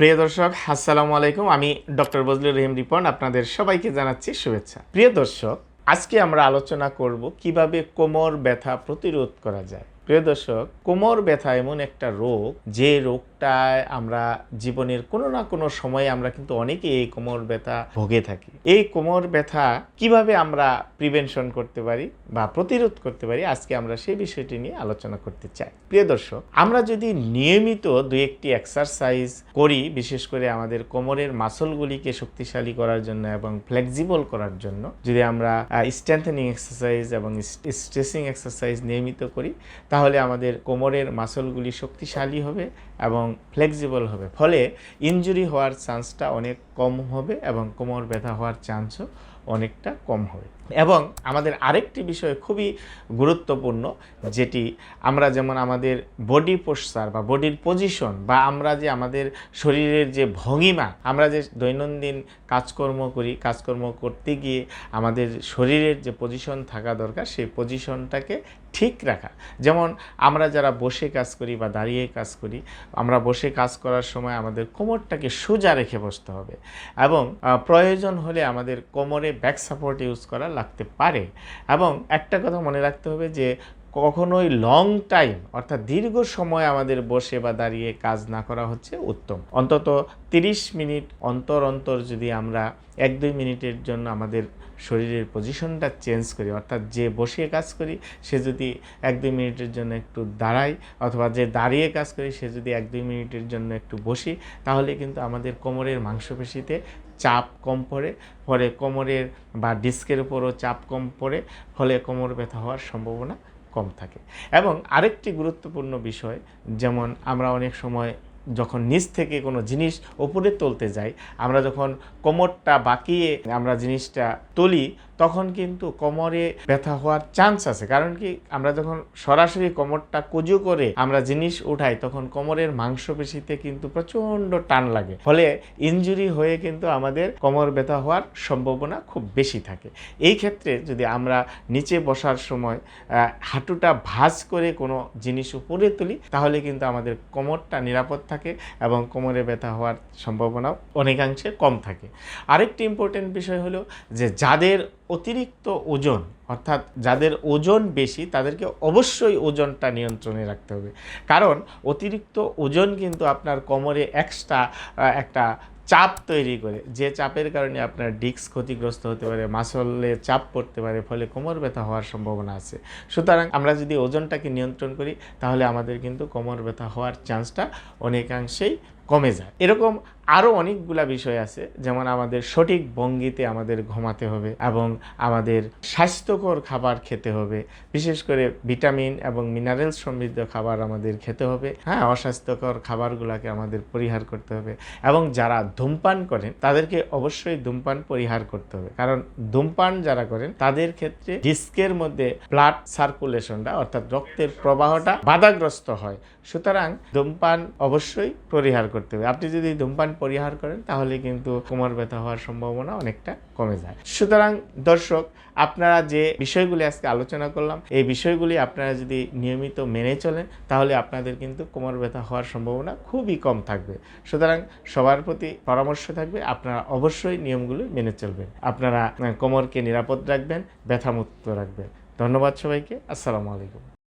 প্রিয় দর্শক, আসসালামু আলাইকুম। আমি ডক্টর বজলুর রহিম রিপন, আপনাদের সবাইকে জানাচ্ছি শুভেচ্ছা। প্রিয় দর্শক, আজকে আমরা আলোচনা করব কীভাবে কোমর ব্যথা প্রতিরোধ করা যায়। প্রিয় দর্শক, কোমর ব্যথা এমন একটা রোগ যে রোগটায় আমরা জীবনের কোনো না কোনো সময়ে আমরা কিন্তু অনেকে এই কোমর ব্যথা ভোগে থাকি। এই কোমর ব্যথা কীভাবে আমরা প্রিভেনশন করতে পারি বা প্রতিরোধ করতে পারি, আজকে আমরা সেই বিষয়টি নিয়ে আলোচনা করতে চাই। প্রিয় দর্শক, আমরা যদি নিয়মিত দু একটি এক্সারসাইজ করি, বিশেষ করে আমাদের কোমরের মাসলগুলিকে শক্তিশালী করার জন্য এবং ফ্লেক্সিবল করার জন্য, যদি আমরা স্ট্রেংথেনিং এক্সারসাইজ এবং স্ট্রেসিং এক্সারসাইজ নিয়মিত করি, তাহলে আমাদের কোমরের মাসলগুলি শক্তিশালী হবে এবং ফ্লেক্সিবল হবে। ফলে ইনজুরি হওয়ার চান্সটা অনেক কম হবে এবং কোমর ব্যথা হওয়ার চান্সও অনেকটা কম হবে। এবং আমাদের আরেকটি বিষয় খুবই গুরুত্বপূর্ণ, যেটি আমরা যেমন আমাদের বডি পোস্টার বা বডির পজিশন বা আমরা যে আমাদের শরীরের যে ভঙ্গিমা, আমরা যে দৈনন্দিন কাজকর্ম করি, কাজকর্ম করতে গিয়ে আমাদের শরীরের যে পজিশন থাকা দরকার, সেই পজিশনটাকে ঠিক রাখা। যেমন আমরা যারা বসে কাজ করি বা দাঁড়িয়ে কাজ করি, আমরা বসে কাজ করার সময় আমাদের কোমরটাকে সোজা রেখে বসতে হবে এবং প্রয়োজন হলে আমাদের কোমরে ব্যাক সাপোর্ট ইউজ করা লাগতে পারে। এবং একটা কথা মনে রাখতে হবে যে কখনোই লং টাইম অর্থাৎ দীর্ঘ সময় আমাদের বসে বা দাঁড়িয়ে কাজ না করা হচ্ছে উত্তম। অন্তত তিরিশ মিনিট অন্তর অন্তর যদি আমরা এক দুই মিনিটের জন্য আমাদের শরীরের পজিশনটা চেঞ্জ করি, অর্থাৎ যে বসে কাজ করি, সে যদি এক দুই মিনিটের জন্য একটু দাঁড়াই অথবা যে দাঁড়িয়ে কাজ করি, সে যদি এক দুই মিনিটের জন্য একটু বসি, তাহলে কিন্তু আমাদের কোমরের মাংসপেশিতে চাপ কম পড়ে, ফলে কোমরের বা ডিস্কের উপরও চাপ কম পড়ে, ফলে কোমর ব্যথা হওয়ার সম্ভাবনা কম থাকে। এবং আরেকটি গুরুত্বপূর্ণ বিষয়, যেমন আমরা অনেক সময় যখন নিচ থেকে কোনো জিনিস ওপরে তুলতে যাই, আমরা যখন কোমরটা বাঁকিয়ে আমরা জিনিসটা তুলি তখন কিন্তু কোমরে ব্যথা হওয়ার চান্স আছে। কারণ কি, আমরা যখন সরাসরি কোমরটা কুজু করে আমরা জিনিস উঠাই, তখন কোমরের মাংসপেশিতে কিন্তু প্রচণ্ড টান লাগে। ফলে ইনজুরি হয়ে কিন্তু আমাদের কোমর ব্যথা হওয়ার সম্ভাবনা খুব বেশি থাকে। এই ক্ষেত্রে যদি আমরা নিচে বসার সময় হাঁটুটা ভাঁজ করে কোনো জিনিস উপরে তুলি, তাহলে কিন্তু আমাদের কোমরটা নিরাপদ থাকে এবং কোমরে ব্যথা হওয়ার সম্ভাবনাও অনেকাংশে কম থাকে। আরেকটি ইম্পর্টেন্ট বিষয় হলো যে, যাদের অতিরিক্ত ওজন, অর্থাৎ যাদের ওজন বেশি, তাদেরকে অবশ্যই ওজনটা নিয়ন্ত্রণে রাখতে হবে। কারণ অতিরিক্ত ওজন কিন্তু আপনার কোমরে এক্সট্রা একটা চাপ তৈরি করে। যে চাপের কারণে আপনার ডিস্ক ক্ষতিগ্রস্ত হতে পারে মাসলে চাপ পড়তে পারে, ফলে কোমর ব্যথা হওয়ার সম্ভাবনা আছে। সুতরাং আমরা যদি ওজনটাকে নিয়ন্ত্রণ করি, তাহলে আমাদের কিন্তু কোমর ব্যথা হওয়ার চান্সটা অনেকাংশেই কমে যায়। এরকম আরও অনেকগুলা বিষয় আছে, যেমন আমাদের সঠিক ভঙ্গিতে আমাদের ঘুমাতে হবে এবং আমাদের স্বাস্থ্যকর খাবার খেতে হবে। বিশেষ করে ভিটামিন এবং মিনারেলস সমৃদ্ধ খাবার আমাদের খেতে হবে। হ্যাঁ অস্বাস্থ্যকর খাবারগুলোকে আমাদের পরিহার করতে হবে এবং যারা ধূমপান করেন, তাদেরকে অবশ্যই ধূমপান পরিহার করতে হবে। কারণ ধূমপান যারা করেন, তাদের ক্ষেত্রে ডিস্কের মধ্যে ব্লাড সার্কুলেশনটা অর্থাৎ রক্তের প্রবাহটা বাধাগ্রস্ত হয়। সুতরাং ধূমপান অবশ্যই পরিহার করতে হবে। আপনি যদি ধূমপান পরিহার করেন, তাহলে কিন্তু কোমর ব্যথা হওয়ার সম্ভাবনা অনেকটা কমে যায়। সুতরাং দর্শক, আপনারা যে বিষয়গুলি আজকে আলোচনা করলাম, এই বিষয়গুলি আপনারা যদি নিয়মিত মেনে চলেন, তাহলে আপনাদের কিন্তু কোমর ব্যথা হওয়ার সম্ভাবনা খুবই কম থাকবে। সুতরাং সবার প্রতি পরামর্শ থাকবে, আপনারা অবশ্যই নিয়মগুলি মেনে চলবেন। আপনারা কোমরকে নিরাপদ রাখবেন, ব্যথামুক্ত রাখবেন। ধন্যবাদ সবাইকে। আসসালামু আলাইকুম।